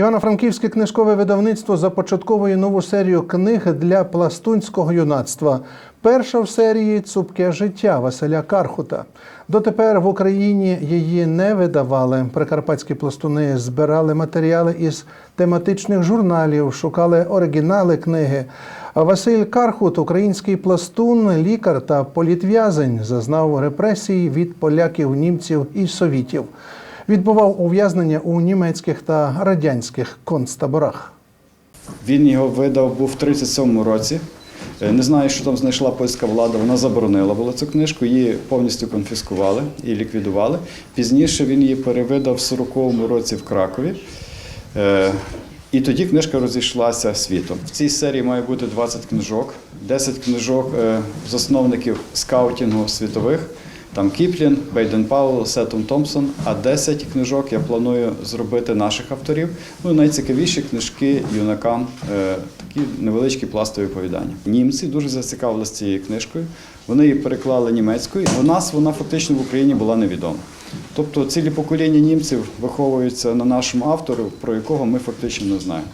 Івано-Франківське книжкове видавництво започатковує нову серію книг для пластунського юнацтва. Перша в серії Цупке життя Василя Кархута. Дотепер в Україні її не видавали. Прикарпатські пластуни збирали матеріали із тематичних журналів, шукали оригінали книги. Василь Кархут, український пластун, лікар та політв'язень, зазнав репресій від поляків, німців і совітів. Відбував ув'язнення у німецьких та радянських концтаборах. Він його видав був в 37-му році. Е, Не знаю, що там знайшла польська влада. Вона заборонила була цю книжку, її повністю конфіскували і ліквідували. Пізніше він її перевидав в 40-му році в Кракові. Е, І тоді книжка розійшлася світом. В цій серії має бути 20 книжок, 10 книжок е, засновників скаутінгу світових. Там Кіплін, Бейден Пауэлл, Сеттон Томпсон, а 10 книжок я планую зробити наших авторів. Ну, найцікавіші книжки юнакам, е, такі невеличкі пластові оповідання. Німці дуже зацікавилися цією книжкою. Вони її переклали німецькою. У нас вона фактично в Україні була невідома. Тобто цілі покоління німців виховуються на нашому автору, про якого ми фактично не знаємо.